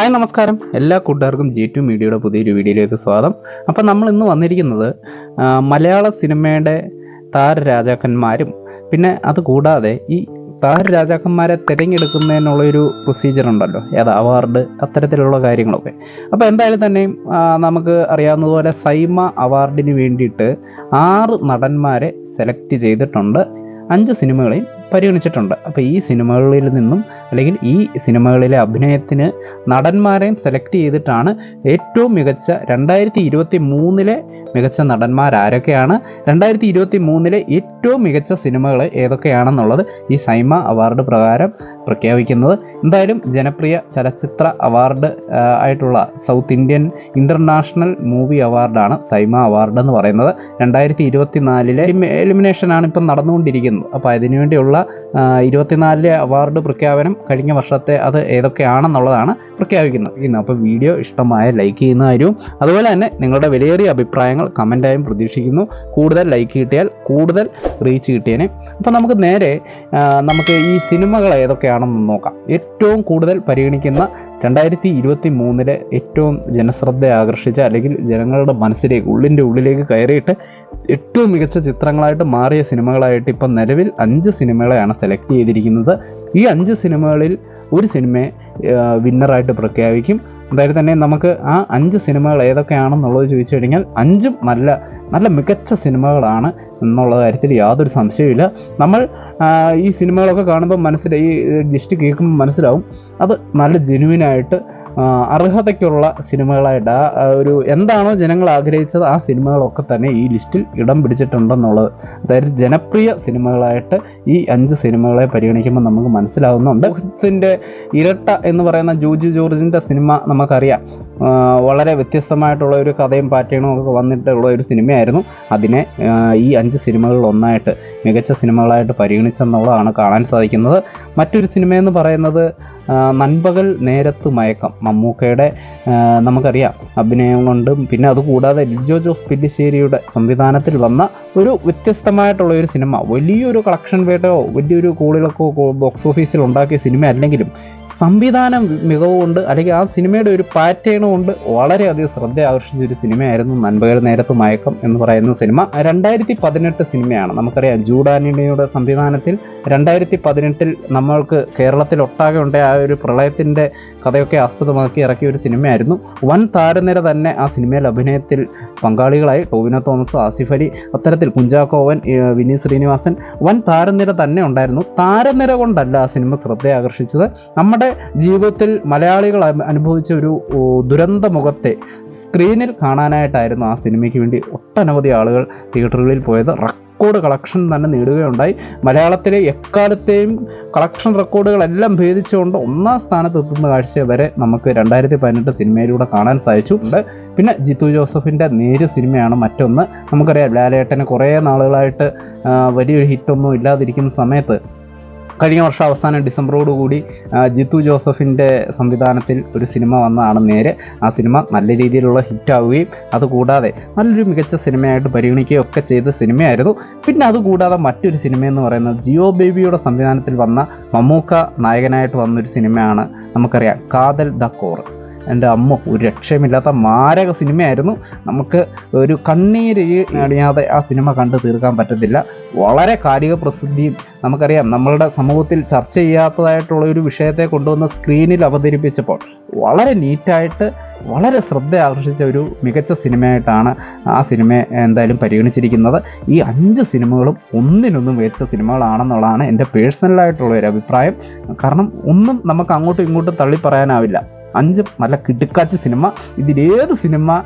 Hi നമസ്കാരം. എല്ലാ കൂട്ടുകാർക്കും ജി ടു മീഡിയയുടെ പുതിയൊരു വീഡിയോയിലേക്ക് സ്വാഗതം. അപ്പം നമ്മൾ ഇന്ന് വന്നിരിക്കുന്നത് മലയാള സിനിമയുടെ താരരാജാക്കന്മാരും പിന്നെ അതുകൂടാതെ ഈ താരരാജാക്കന്മാരെ തിരഞ്ഞെടുക്കുന്നതിനുള്ളൊരു പ്രൊസീജിയർ ഉണ്ടല്ലോ ഏത് അവാർഡ് അത്തരത്തിലുള്ള കാര്യങ്ങളൊക്കെ. അപ്പോൾ എന്തായാലും തന്നെയും നമുക്ക് അറിയാവുന്നതുപോലെ സൈമ അവാർഡിന് വേണ്ടിയിട്ട് ആറ് നടന്മാരെ സെലക്ട് ചെയ്തിട്ടുണ്ട്. അഞ്ച് സിനിമകളെയും പരിഗണിച്ചിട്ടുണ്ട്. അപ്പോൾ ഈ സിനിമകളിൽ നിന്നും അല്ലെങ്കിൽ ഈ സിനിമകളിലെ അഭിനയത്തിന് നടന്മാരെയും സെലക്ട് ചെയ്തിട്ടാണ് ഏറ്റവും മികച്ച രണ്ടായിരത്തി ഇരുപത്തി മൂന്നിലെ മികച്ച നടന്മാർ ആരൊക്കെയാണ് രണ്ടായിരത്തി ഇരുപത്തി മൂന്നിലെ ഏറ്റവും മികച്ച സിനിമകൾ ഏതൊക്കെയാണെന്നുള്ളത് ഈ സൈമ അവാർഡ് പ്രകാരം പ്രഖ്യാപിക്കുന്നത്. എന്തായാലും ജനപ്രിയ ചലച്ചിത്ര അവാർഡ് ആയിട്ടുള്ള സൗത്ത് ഇന്ത്യൻ ഇന്റർനാഷണൽ മൂവി അവാർഡാണ് സൈമ അവാർഡ് എന്ന് പറയുന്നത്. രണ്ടായിരത്തി ഇരുപത്തി നാലിലെ എലിമിനേഷനാണ് ഇപ്പം നടന്നുകൊണ്ടിരിക്കുന്നത്. അപ്പോൾ അതിനുവേണ്ടിയുള്ള ഇരുപത്തിനാലിലെ അവാർഡ് പ്രഖ്യാപനം കഴിഞ്ഞ വർഷത്തെ അത് ഏതൊക്കെയാണെന്നുള്ളതാണ് പ്രഖ്യാപിക്കുന്നത്. ഇന്ന് അപ്പോൾ വീഡിയോ ഇഷ്ടമായ ലൈക്ക് ചെയ്യുന്ന കാര്യവും അതുപോലെ തന്നെ നിങ്ങളുടെ വിലയേറിയ അഭിപ്രായങ്ങൾ കമന്റായും പ്രതീക്ഷിക്കുന്നു. കൂടുതൽ ലൈക്ക് കിട്ടിയാൽ കൂടുതൽ റീച്ച് കിട്ടിയേനെ. അപ്പോൾ നമുക്ക് നേരെ നമുക്ക് ഈ സിനിമകൾ ഏതൊക്കെയാണെന്ന് നോക്കാം. ഏറ്റവും കൂടുതൽ പരിഗണിക്കുന്ന രണ്ടായിരത്തി ഇരുപത്തി മൂന്നിലെ ഏറ്റവും ജനശ്രദ്ധ ആകർഷിച്ച അല്ലെങ്കിൽ ജനങ്ങളുടെ മനസ്സിലേക്ക് ഉള്ളിന്റെ ഉള്ളിലേക്ക് കയറിയിട്ട് ഏറ്റവും മികച്ച ചിത്രങ്ങളായിട്ട് മാറിയ സിനിമകളായിട്ട് ഇപ്പം നിലവിൽ അഞ്ച് സിനിമകളെയാണ് സെലക്ട് ചെയ്തിരിക്കുന്നത്. ഈ അഞ്ച് സിനിമകളിൽ ഒരു സിനിമയെ വിന്നറായിട്ട് പ്രഖ്യാപിക്കും. അതായത് തന്നെ നമുക്ക് ആ അഞ്ച് സിനിമകൾ ഏതൊക്കെയാണെന്നുള്ളത് ചോദിച്ചു കഴിഞ്ഞാൽ അഞ്ചും നല്ല നല്ല മികച്ച സിനിമകളാണ് എന്നുള്ള കാര്യത്തിൽ യാതൊരു സംശയവുമില്ല. നമ്മൾ ഈ സിനിമകളൊക്കെ കാണുമ്പോൾ മനസ്സിലായി ലിസ്റ്റ് കേൾക്കുമ്പോൾ മനസ്സിലാവും. അത് നല്ല ജെനുവിനായിട്ട് അർഹതയ്ക്കുള്ള സിനിമകളായിട്ട് ആ ഒരു എന്താണോ ജനങ്ങൾ ആഗ്രഹിച്ചത് ആ സിനിമകളൊക്കെ തന്നെ ഈ ലിസ്റ്റിൽ ഇടം പിടിച്ചിട്ടുണ്ടെന്നുള്ളത്. അതായത് ജനപ്രിയ സിനിമകളായിട്ട് ഈ അഞ്ച് സിനിമകളെ പരിഗണിക്കുമ്പോൾ നമുക്ക് മനസ്സിലാവുന്നുണ്ട്. ഇരട്ട എന്ന് പറയുന്ന ജോജി ജോർജിന്റെ സിനിമ നമുക്കറിയാം. വളരെ വ്യത്യസ്തമായിട്ടുള്ള ഒരു കഥയും പാറ്റേണും ഒക്കെ വന്നിട്ടുള്ള ഒരു സിനിമയായിരുന്നു. അതിനെ ഈ അഞ്ച് സിനിമകളിൽ ഒന്നായിട്ട് മികച്ച സിനിമകളായിട്ട് പരിഗണിച്ചെന്നുള്ളതാണ് കാണാൻ സാധിക്കുന്നത്. മറ്റൊരു സിനിമയെന്ന് പറയുന്നത് നൻപകൽ നേരത്ത് മയക്കം. മമ്മൂക്കയുടെ നമുക്കറിയാം അഭിനയം കൊണ്ടും പിന്നെ അതുകൂടാതെ ലിജോ ജോസ് പില്ലിശ്ശേരിയുടെ സംവിധാനത്തിൽ വന്ന ഒരു വ്യത്യസ്തമായിട്ടുള്ള ഒരു സിനിമ. വലിയൊരു കളക്ഷൻ വേട്ടയോ വലിയൊരു കൂളിലൊക്കെ ബോക്സ് ഓഫീസിൽ ഉണ്ടാക്കിയ സിനിമ. അല്ലെങ്കിലും സംവിധാനം മികവ് കൊണ്ട് അല്ലെങ്കിൽ ആ സിനിമയുടെ ഒരു പാറ്റേൺ കൊണ്ട് വളരെയധികം ശ്രദ്ധ ആകർഷിച്ച ഒരു സിനിമയായിരുന്നു നൻപകൽ നേരത്ത് മയക്കം എന്ന് പറയുന്ന സിനിമ. രണ്ടായിരത്തി പതിനെട്ട് സിനിമയാണ്. നമുക്കറിയാം ജൂഡാനിയുടെ സംവിധാനത്തിൽ രണ്ടായിരത്തി പതിനെട്ടിൽ നമ്മൾക്ക് കേരളത്തിൽ ഒട്ടാകെ ഉണ്ടായ ആ ഒരു പ്രളയത്തിന്റെ കഥയൊക്കെ ആസ്പദമാക്കി ഇറക്കിയ ഒരു സിനിമയായിരുന്നു. വൻ താരനിര തന്നെ ആ സിനിമയിൽ അഭിനയത്തിൽ പങ്കാളികളായി ടോവിനോ തോമസ് ആസിഫ് അലി അത്തരത്തിൽ കുഞ്ചാക്കോവൻ വിനീത് ശ്രീനിവാസൻ വൻ താരനിര തന്നെ ഉണ്ടായിരുന്നു. താരനിര കൊണ്ടല്ല ആ സിനിമ ശ്രദ്ധയെ ആകർഷിച്ചത് നമ്മുടെ ജീവിതത്തിൽ മലയാളികൾ അനുഭവിച്ച ഒരു ദുരന്ത മുഖത്തെ സ്ക്രീനിൽ കാണാനായിട്ടായിരുന്നു ആ സിനിമയ്ക്ക് വേണ്ടി ഒട്ടനവധി ആളുകൾ തിയേറ്ററുകളിൽ പോയത്. റെക്കോർഡ് കളക്ഷൻ തന്നെ നേടുകയുണ്ടായി. മലയാളത്തിലെ എക്കാലത്തെയും കളക്ഷൻ റെക്കോർഡുകളെല്ലാം ഭേദിച്ചുകൊണ്ട് ഒന്നാം സ്ഥാനത്ത് എത്തുന്ന കാഴ്ച വരെ നമുക്ക് രണ്ടായിരത്തി പതിനെട്ട് സിനിമയിലൂടെ കാണാൻ സാധിച്ചു. പിന്നെ ജിത്തു ജോസഫിന്റെ നേര് സിനിമയാണ് മറ്റൊന്ന്. നമുക്കറിയാം ലാലേട്ടന് കുറേ നാളുകളായിട്ട് വലിയൊരു ഹിറ്റൊന്നും ഇല്ലാതിരിക്കുന്ന സമയത്ത് കഴിഞ്ഞ വർഷം അവസാനം ഡിസംബറോട് കൂടി ജിത്തു ജോസഫിന്റെ സംവിധാനത്തിൽ ഒരു സിനിമ വന്നതാണ് നേരെ. ആ സിനിമ നല്ല രീതിയിലുള്ള ഹിറ്റാവുകയും അതുകൂടാതെ നല്ലൊരു മികച്ച സിനിമയായിട്ട് പരിഗണിക്കുകയും ഒക്കെ ചെയ്ത സിനിമയായിരുന്നു. പിന്നെ അതുകൂടാതെ മറ്റൊരു സിനിമ എന്ന് പറയുന്നത് ജിയോ ബേബിയുടെ സംവിധാനത്തിൽ വന്ന മമ്മൂക്ക നായകനായിട്ട് വന്നൊരു സിനിമയാണ് നമുക്കറിയാം കാതൽ ദ കോർ. എന്റെ അമ്മ ഒരു രക്ഷയുമില്ലാത്ത മാരക സിനിമയായിരുന്നു. നമുക്ക് ഒരു കണ്ണീര് അണിയാതെ ആ സിനിമ കണ്ടു തീർക്കാൻ പറ്റത്തില്ല. വളരെ കാലിക പ്രസിദ്ധിയും നമുക്കറിയാം നമ്മളുടെ സമൂഹത്തിൽ ചർച്ച ചെയ്യാത്തതായിട്ടുള്ള ഒരു വിഷയത്തെ കൊണ്ടുവന്ന് സ്ക്രീനിൽ അവതരിപ്പിച്ചപ്പോൾ വളരെ നീറ്റായിട്ട് വളരെ ശ്രദ്ധ ആകർഷിച്ച ഒരു മികച്ച സിനിമയായിട്ടാണ് ആ സിനിമ എന്തായാലും പരിഗണിച്ചിരിക്കുന്നത്. ഈ അഞ്ച് സിനിമകളും ഒന്നിനൊന്നും മികച്ച സിനിമകളാണെന്നുള്ളതാണ് എന്റെ പേഴ്സണലായിട്ടുള്ള ഒരു അഭിപ്രായം. കാരണം ഒന്നും നമുക്ക് അങ്ങോട്ടും ഇങ്ങോട്ടും തള്ളി പറയാനാവില്ല അഞ്ച് നല്ല കിടുക്കാച്ച സിനിമ. ഇതിലേത് സിനിമ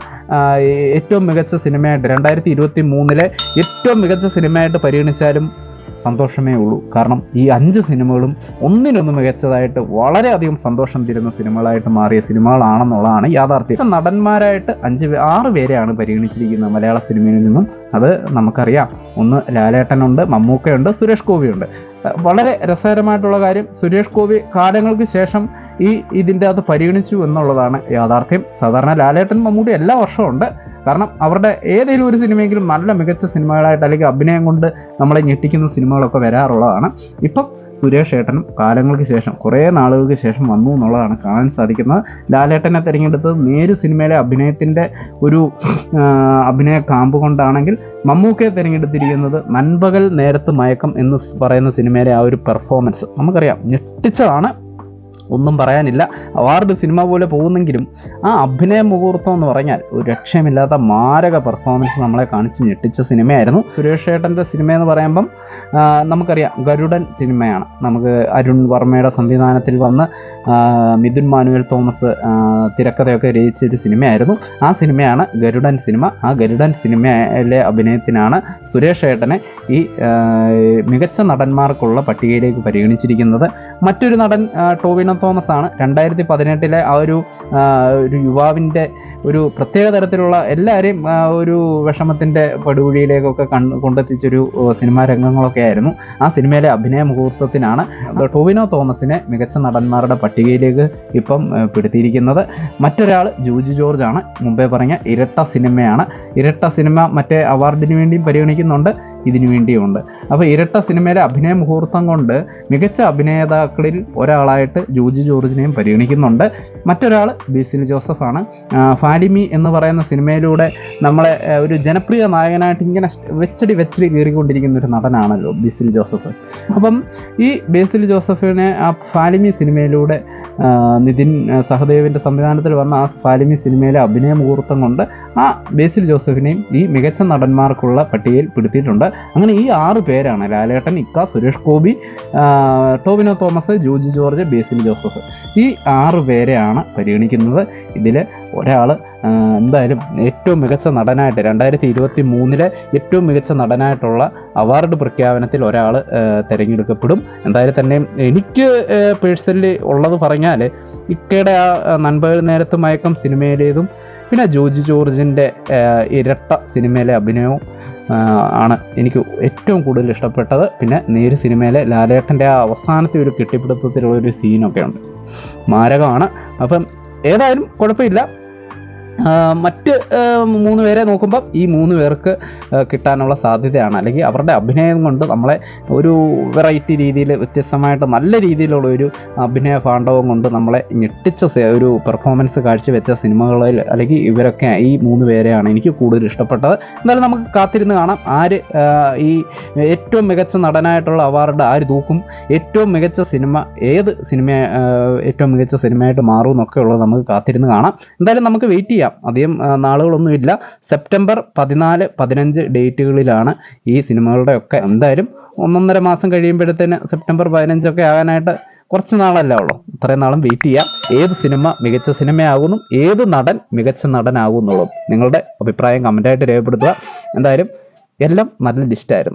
ഏറ്റവും മികച്ച സിനിമയായിട്ട് രണ്ടായിരത്തി ഇരുപത്തി മൂന്നിലെ ഏറ്റവും മികച്ച സിനിമയായിട്ട് പരിഗണിച്ചാലും സന്തോഷമേ ഉള്ളൂ. കാരണം ഈ അഞ്ച് സിനിമകളും ഒന്നിനൊന്ന് മികച്ചതായിട്ട് വളരെയധികം സന്തോഷം തരുന്ന സിനിമകളായിട്ട് മാറിയ സിനിമകളാണെന്നുള്ളതാണ് യാഥാർത്ഥ്യം. നടന്മാരായിട്ട് അഞ്ച് ആറ് പേരെയാണ് പരിഗണിച്ചിരിക്കുന്നത് മലയാള സിനിമയിൽ നിന്നും. അത് നമുക്കറിയാം. ഒന്ന് ലാലേട്ടനുണ്ട് മമ്മൂക്കയുണ്ട് സുരേഷ് ഗോപിയുണ്ട്. വളരെ രസകരമായിട്ടുള്ള കാര്യം സുരേഷ് ഗോപി കാലങ്ങൾക്ക് ശേഷം ഈ ഇതിന്റെ അത് പരിഗണിച്ചു എന്നുള്ളതാണ് യാഥാർത്ഥ്യം. സാധാരണ ലാലേട്ടൻ മമ്മൂട്ടി എല്ലാ വർഷവും ഉണ്ട്. കാരണം അവരുടെ ഏതെങ്കിലും ഒരു സിനിമയെങ്കിലും നല്ല മികച്ച സിനിമകളായിട്ട് അല്ലെങ്കിൽ അഭിനയം കൊണ്ട് നമ്മളെ ഞെട്ടിക്കുന്ന സിനിമകളൊക്കെ വരാറുള്ളതാണ്. ഇപ്പം സുരേഷ് ഏട്ടനും കാലങ്ങൾക്ക് ശേഷം കുറേ നാളുകൾക്ക് ശേഷം വന്നു എന്നുള്ളതാണ് കാണാൻ സാധിക്കുന്നത്. ലാലേട്ടനെ തിരഞ്ഞെടുത്തത് നേര് സിനിമയിലെ അഭിനയത്തിന്റെ ഒരു അഭിനയ കാമ്പ് കൊണ്ടാണെങ്കിൽ മമ്മൂക്കയെ തിരഞ്ഞെടുത്തിരിക്കുന്നത് നൻപകൽ നേരത്ത് മയക്കം എന്ന് പറയുന്ന സിനിമയിലെ ആ ഒരു പെർഫോമൻസ് നമുക്കറിയാം ഞെട്ടിച്ചതാണ്. ഒന്നും പറയാനില്ല. അവാർഡ് സിനിമ പോലെ പോകുന്നെങ്കിലും ആ അഭിനയ മുഹൂർത്തം എന്ന് പറഞ്ഞാൽ ഒരു രക്ഷമില്ലാത്ത മാരക പെർഫോമൻസ് നമ്മളെ കാണിച്ച് ഞെട്ടിച്ച സിനിമയായിരുന്നു. സുരേഷ് ഏട്ടന്റെ സിനിമ എന്ന് പറയുമ്പം നമുക്കറിയാം ഗരുഡൻ സിനിമയാണ്. നമുക്ക് അരുൺ വർമ്മയുടെ സംവിധാനത്തിൽ വന്ന് മിഥുൻ മാനുവൽ തോമസ് തിരക്കഥയൊക്കെ രചിച്ച ഒരു സിനിമയായിരുന്നു. ആ സിനിമയാണ് ഗരുഡൻ സിനിമ. ആ ഗരുഡൻ സിനിമയിലെ അഭിനയത്തിനാണ് സുരേഷ് ഏട്ടനെ ഈ മികച്ച നടന്മാർക്കുള്ള പട്ടികയിലേക്ക് പരിഗണിച്ചിരിക്കുന്നത്. മറ്റൊരു നടൻ ആ, തോമസ് ആണ്. രണ്ടായിരത്തി പതിനെട്ടിലെ ആ ഒരു ഒരു യുവാവിന്റെ ഒരു പ്രത്യേക തരത്തിലുള്ള എല്ലാവരെയും ഒരു വിഷമത്തിന്റെ പടുകുഴിയിലേക്കൊക്കെ കണ് കൊണ്ടെത്തിച്ചൊരു സിനിമാ രംഗങ്ങളൊക്കെ ആയിരുന്നു. ആ സിനിമയിലെ അഭിനയ മുഹൂർത്തത്തിനാണ് ടോവിനോ തോമസിനെ മികച്ച നടന്മാരുടെ പട്ടികയിലേക്ക് ഇപ്പം പിടുത്തിയിരിക്കുന്നത്. മറ്റൊരാൾ ജൂജി ജോർജ് ആണ്. മുമ്പേ പറഞ്ഞ ഇരട്ട സിനിമയാണ്. ഇരട്ട സിനിമ മറ്റേ അവാർഡിന് വേണ്ടിയും പരിഗണിക്കുന്നുണ്ട്. ഇതിനു വേണ്ടിയുണ്ട്. അപ്പോൾ ഇരട്ട സിനിമയിലെ അഭിനയ മുഹൂർത്തം കൊണ്ട് മികച്ച അഭിനേതാക്കളിൽ ഒരാളായിട്ട് ജോജി ജോർജിനെയും പരിഗണിക്കുന്നുണ്ട്. മറ്റൊരാൾ ബേസിൽ ജോസഫാണ്. ഫാലിമി എന്ന് പറയുന്ന സിനിമയിലൂടെ നമ്മളെ ഒരു ജനപ്രിയ നായകനായിട്ട് ഇങ്ങനെ വെച്ചടി വെച്ചടി കയറിക്കൊണ്ടിരിക്കുന്ന ഒരു നടനാണല്ലോ ബേസിൽ ജോസഫ്. അപ്പം ഈ ബേസിൽ ജോസഫിനെ ആ ഫാലിമി സിനിമയിലൂടെ നിതിൻ സഹദേവിന്റെ സംവിധാനത്തിൽ വന്ന ആ ഫാലിമി സിനിമയിലെ അഭിനയ മുഹൂർത്തം കൊണ്ട് ആ ബേസിൽ ജോസഫിനെയും ഈ മികച്ച നടന്മാർക്കുള്ള പട്ടികയിൽ പെടുത്തിയിട്ടുണ്ട്. അങ്ങനെ ഈ ആറ് പേരാണ് ലാലേട്ടൻ ഇക്ക സുരേഷ് ഗോപി ടോവിനോ തോമസ് ജോജി ജോർജ് ബേസിൽ ജോസഫ്. ഈ ആറ് പേരെയാണ് പരിഗണിക്കുന്നത്. ഇതിൽ ഒരാൾ എന്തായാലും ഏറ്റവും മികച്ച നടനായിട്ട് രണ്ടായിരത്തി ഇരുപത്തി മൂന്നിലെ ഏറ്റവും മികച്ച നടനായിട്ടുള്ള അവാർഡ് പ്രഖ്യാപനത്തിൽ ഒരാൾ തിരഞ്ഞെടുക്കപ്പെടും. എന്തായാലും തന്നെ എനിക്ക് പേഴ്സണലി ഉള്ളത് പറഞ്ഞാൽ ഇക്കയുടെ ആ നൻപകൽ നേരത്ത് മയക്കം സിനിമയിലേതും പിന്നെ ജോജി ജോർജിന്റെ ഇരട്ട സിനിമയിലെ അഭിനയവും ആണ് എനിക്ക് ഏറ്റവും കൂടുതൽ ഇഷ്ടപ്പെട്ടത്. പിന്നെ നേര് സിനിമയിലെ ലാലേട്ടന്റെ ആ അവസാനത്തെ ഒരു കെട്ടിപ്പിടുത്തത്തിലുള്ള ഒരു സീനൊക്കെ ഉണ്ട് മാരകമാണ്. അപ്പം ഏതായാലും കുഴപ്പമില്ല. മറ്റ് മൂന്ന് പേരെ നോക്കുമ്പോൾ ഈ മൂന്ന് പേർക്ക് കിട്ടാനുള്ള സാധ്യതയാണ്. അല്ലെങ്കിൽ അവരുടെ അഭിനയം കൊണ്ട് നമ്മളെ ഒരു വെറൈറ്റി രീതിയിൽ വ്യത്യസ്തമായിട്ട് നല്ല രീതിയിലുള്ള ഒരു അഭിനയ പാണ്ഡവം കൊണ്ട് നമ്മളെ ഞെട്ടിച്ച ഒരു പെർഫോമൻസ് കാഴ്ചവെച്ച സിനിമകളിൽ അല്ലെങ്കിൽ ഇവരൊക്കെ ഈ മൂന്ന് പേരെയാണ് എനിക്ക് കൂടുതൽ ഇഷ്ടപ്പെട്ടത്. എന്തായാലും നമുക്ക് കാത്തിരുന്ന് കാണാം. ആര് ഈ ഏറ്റവും മികച്ച നടനായിട്ടുള്ള അവാർഡ് ആര് തൂക്കും ഏറ്റവും മികച്ച സിനിമ ഏത് സിനിമ ഏറ്റവും മികച്ച സിനിമയായിട്ട് മാറും എന്നൊക്കെ ഉള്ളത് നമുക്ക് കാത്തിരുന്ന് കാണാം. എന്തായാലും നമുക്ക് വെയിറ്റ് ചെയ്യാം. അധികം ആ, നാളുകളൊന്നുമില്ല സെപ്റ്റംബർ പതിനാല് പതിനഞ്ച് ഡേറ്റുകളിലാണ് ഈ സിനിമകളുടെ ഒക്കെ എന്തായാലും ഒന്നൊന്നര മാസം കഴിയുമ്പോഴത്തേന് സെപ്റ്റംബർ പതിനഞ്ചൊക്കെ ആകാനായിട്ട് കുറച്ച് നാളല്ലേ ഉള്ളൂ. ഇത്രയും നാളും വെയിറ്റ് ചെയ്യാം. ഏത് സിനിമ മികച്ച സിനിമയാകുന്നു ഏത് നടൻ മികച്ച നടനാകുന്നുള്ളൂ നിങ്ങളുടെ അഭിപ്രായം കമന്റായിട്ട് രേഖപ്പെടുത്തുക. എന്തായാലും എല്ലാം നല്ല ലിസ്റ്റായിരുന്നു